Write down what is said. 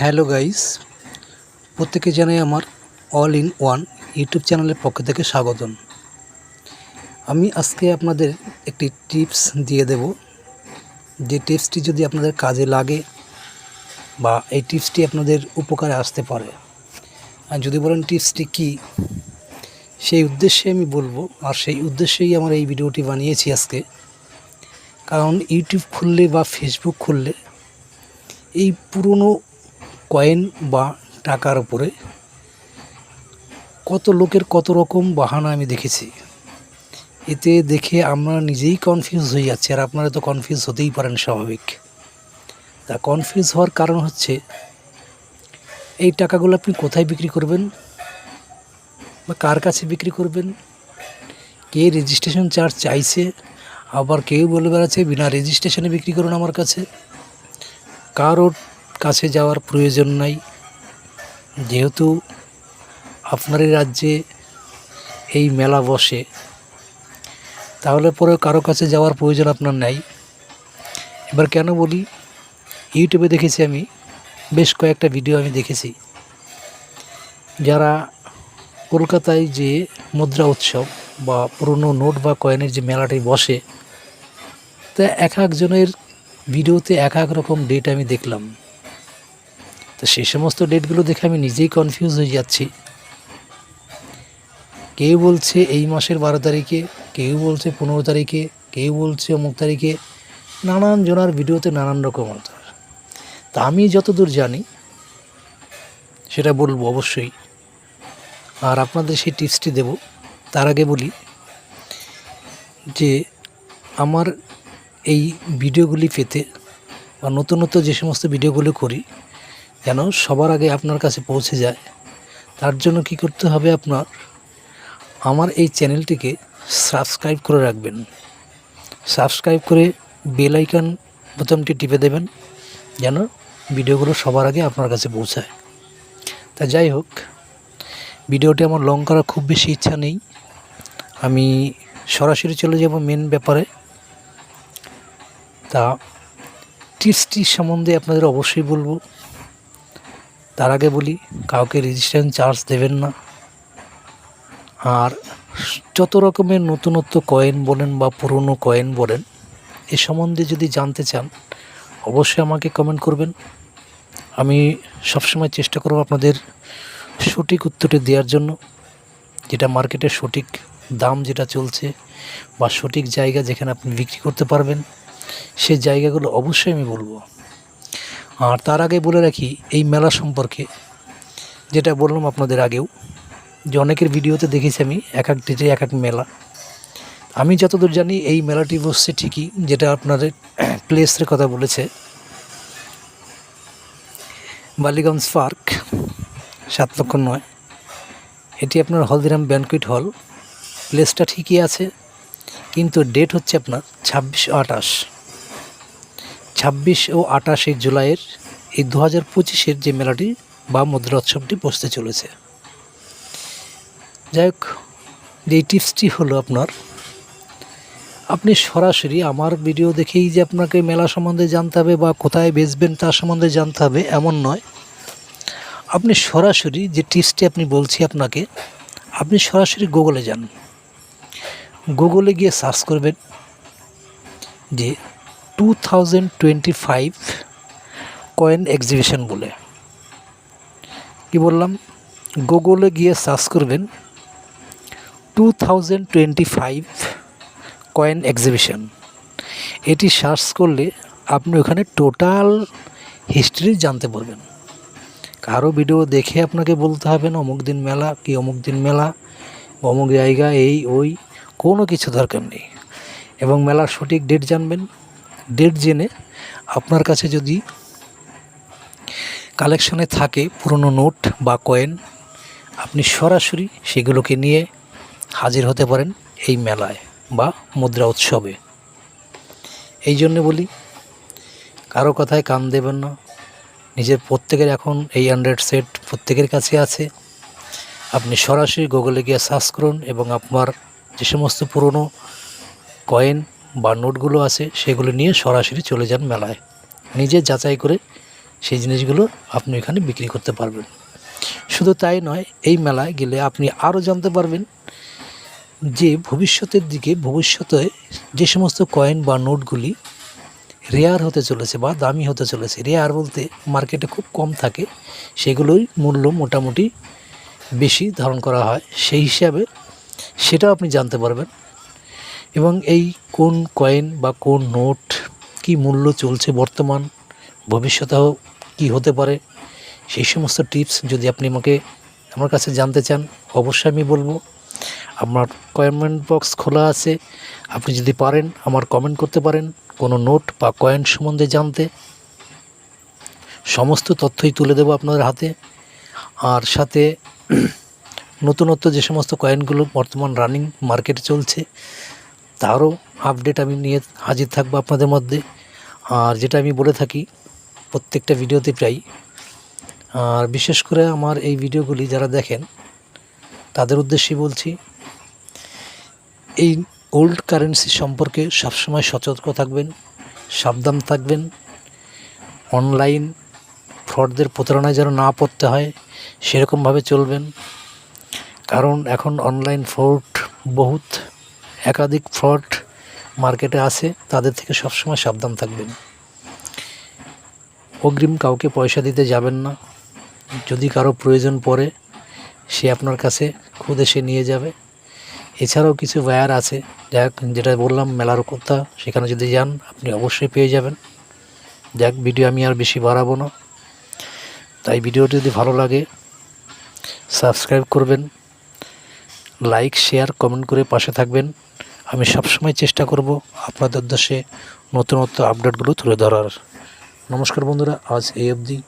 Hello guys প্রত্যেকে জানাই আমার অল ইন ওয়ান ইউটিউব চ্যানেলের পক্ষ থেকে স্বাগতম। আমি আজকে আপনাদের একটি টিপস দিয়ে দেব। যে টিপসটি যদি আপনাদের কাজে লাগে বা এই টিপসটি আপনাদের উপকারে আসতে পারে। আর যদি বলেন টিপসটি কী, সেই উদ্দেশ্যে আমি বলব, আর সেই উদ্দেশ্যেই আমার এই ভিডিওটি বানিয়েছি আজকে। কারণ ইউটিউব খুললে বা ফেসবুক খুললে এই পুরনো কয়েন বা টাকার উপরে কত লোকের কত রকম বাহানা আমি দেখেছি। এতে দেখে আমরা নিজেই কনফিউজ হয়ে যাচ্ছি আর আপনারা তো কনফিউজ হতেই পারেন স্বাভাবিক। তা কনফিউজ হওয়ার কারণ হচ্ছে, এই টাকাগুলো আপনি কোথায় বিক্রি করবেন? বা কার কাছে বিক্রি করবেন? কে রেজিস্ট্রেশন চার্জ চাইছে? আবার কেউ বলে বেড়াচ্ছে, বিনা রেজিস্ট্রেশনে বিক্রি করুন আমার কাছে। কারোর কাছে যাওয়ার প্রয়োজন নাই। যেহেতু আপনার রাজ্যে এই মেলা বসে, তাহলে পরে কারও কাছে যাওয়ার প্রয়োজন আপনার নাই। এবার কেন বলি, ইউটিউবে দেখেছি আমি, বেশ কয়েকটা ভিডিও আমি দেখেছি। যারা কলকাতায় যে মুদ্রা উৎসব বা পুরনো নোট বা কয়েনের যে মেলাটি বসে, তা এক একজনের ভিডিওতে এক এক রকম ডেট আমি দেখলাম। তো সেই সমস্ত ডেটগুলো দেখে আমি নিজেই কনফিউজ হয়ে যাচ্ছি। কেউ বলছে এই মাসের বারো তারিখে, কেউ বলছে পনেরো তারিখে, কেউ বলছে অমুক তারিখে, নানান জনার ভিডিওতে নানান রকম আনসার তা আমি যতদূর জানি, সেটা বলব অবশ্যই। আর আপনাদের সেই টিপসটি দেব। তার আগে বলি যে, আমার এই ভিডিওগুলি পেতে বা নতুন নতুন যে সমস্ত ভিডিওগুলো করি যেন সবার আগে আপনার কাছে পৌঁছে যায়। তার জন্য কি করতে হবে আপনার? আমার এই চ্যানেলটিকে সাবস্ক্রাইব করে রাখবেন। সাবস্ক্রাইব করে বেল আইকন বোতামটি টিপে দেবেন, যেন ভিডিওগুলো সবার আগে আপনার কাছে পৌঁছায়। তা যাই হোক, ভিডিওটি আমার লং করার খুব বেশি ইচ্ছা নেই। আমি সরাসরি চলে যাব মেন ব্যাপারে। তা, টিপসটি সম্বন্ধে আপনাদের অবশ্যই বলব। তার আগে বলি, কাউকে রেজিস্ট্রেশন চার্জ দেবেন না। আর যত রকমের নতুনত্ব কয়েন বলেন বা পুরনো কয়েন বলেন, এ সম্বন্ধে যদি জানতে চান, অবশ্যই আমাকে কমেন্ট করবেন। আমি সবসময় চেষ্টা করব আপনাদের সঠিক উত্তরটি দেওয়ার জন্য। যেটা মার্কেটের সঠিক দাম যেটা চলছে বা সঠিক জায়গা যেখানে আপনি বিক্রি করতে পারবেন সেই জায়গাগুলো অবশ্যই আমি বলব। আর তার আগে বলে রাখি, এই মেলা সম্পর্কে যেটা বললাম আপনাদের আগেও, যে অনেকের ভিডিওতে দেখেছি আমি এক এক ডেটে এক এক মেলা। আমি যতদূর জানি এই মেলাটি বসছে ঠিকই, যেটা আপনাদের প্লেসের কথা বলেছে। বালিগঞ্জ পার্ক, সাত লক্ষ নয়। এটি আপনার হলদিরাম ব্যানকুইট হল। প্লেসটা ঠিকই আছে, কিন্তু ডেট হচ্ছে আপনার ছাব্বিশ আটাশ ছাব্বিশ ও আটাশে জুলাইয়ের এই দু হাজার পঁচিশের যে মেলাটি বা মুদ্রা উৎসবটি বসতে চলেছে। যাই হোক যে টিপসটি হলো আপনার, আপনি সরাসরি আমার ভিডিও দেখেই যে আপনাকে মেলা সম্বন্ধে জানতে হবে বা কোথায় বেচবেন তার সম্বন্ধে জানতে হবে এমন নয়। আপনি সরাসরি যে টিপসটি আপনি বলছি আপনাকে, আপনি সরাসরি গুগলে যান। গুগলে গিয়ে সার্চ করবেন যে two thousand twenty five coin exhibition বলে। কি বললাম? গুগলে গিয়ে সার্চ করবেন two thousand twenty five coin exhibition এটি সার্চ করলে আপনি ওখানে টোটাল হিস্ট্রি জানতে পারবেন। কারও ভিডিও দেখে আপনাকে বলতে হবে না, অমুক দিন মেলা, কি অমুক দিন মেলা, অমুক জায়গা এই, ওই, কোনো কিছু দরকার নেই। এবং মেলার সঠিক ডেট জানবেন। ডেট জেনে আপনার কাছে যদি কালেকশনে থাকে পুরনো নোট বা কয়েন আপনি সরাসরি সেগুলোকে নিয়ে হাজির হতে পারেন এই মেলায় বা মুদ্রা উৎসবে। এই জন্যে বলি, কারও কথায় কান দেবেন না। নিজের প্রত্যেকের এখন এই অ্যান্ড্রয়েড সেট প্রত্যেকের কাছে আছে। আপনি সরাসরি গুগলে গিয়ে সার্চ করুন এবং আপনার যে সমস্ত পুরনো কয়েন বা নোটগুলো আছে, সেগুলো নিয়ে সরাসরি চলে যান মেলায়। নিজে যাচাই করে সেই জিনিসগুলো আপনি এখানে বিক্রি করতে পারবেন। শুধু তাই নয়, এই মেলায় গেলে আপনি আরও জানতে পারবেন যে ভবিষ্যতের দিকে, ভবিষ্যতে যে সমস্ত কয়েন বা নোটগুলি রেয়ার হতে চলেছে বা দামি হতে চলেছে, রেয়ার বলতে মার্কেটে খুব কম থাকে সেগুলোই মূল্য মোটামুটি বেশি ধারণ করা হয়। সেই হিসাবে সেটাও আপনি জানতে পারবেন। এবং এই কোন কয়েন বা কোন নোট কি মূল্য চলছে বর্তমান, ভবিষ্যতেও কি হতে পারে, সেই সমস্ত টিপস যদি আপনি আমাকে আমার কাছে জানতে চান, অবশ্যই আমি বলব। আমার কমেন্ট বক্স খোলা আছে। আপনি যদি পারেন আমার কমেন্ট করতে পারেন কোনো নোট বা কয়েন সম্বন্ধে জানতে। সমস্ত তথ্যই তুলে দেবো আপনাদের হাতে। আর সাথে নতুনত্ব যে সমস্ত কয়েনগুলো বর্তমান রানিং মার্কেটে চলছে তারও আপডেট আমি নিয়ে হাজির থাকব আপনাদের মধ্যে। আর যেটা আমি বলে থাকি, প্রত্যেকটা ভিডিওতে প্রায়। আর বিশেষ করে আমার এই ভিডিওগুলি যারা দেখেন, তাদের উদ্দেশ্যে বলছি, এই ওল্ড কারেন্সি সম্পর্কে সবসময় সতর্ক থাকবেন, সাবধান থাকবেন। অনলাইন ফ্রডদের প্রতারণায় যেন না পড়তে হয়, সেরকমভাবে চলবেন। কারণ এখন অনলাইন ফ্রড বহুত। একাধিক ফ্রড মার্কেটে আছে, তাদের থেকে সবসময় সাবধান থাকবেন। অগ্রিম কাউকে পয়সা দিতে যাবেন না। যদি কারও প্রয়োজন পড়ে, সে আপনার কাছে খুদ এসে নিয়ে যাবে। এছাড়াও কিছু ওয়্যার আছে যাক যেটা বললাম, মেলার কথা, সেখানে যদি যান, আপনি অবশ্যই পেয়ে যাবেন। যাক ভিডিও আমি আর বেশি বাড়াবো না। তাই ভিডিওটি যদি ভালো লাগে সাবস্ক্রাইব করবেন। লাইক, শেয়ার, কমেন্ট করে পাশে থাকবেন। আমি সবসময় চেষ্টা করব আপনাদের উদ্দেশ্যে নতুনত্ব আপডেটগুলো তুলে ধরার। নমস্কার বন্ধুরা, আজ এই অবধি।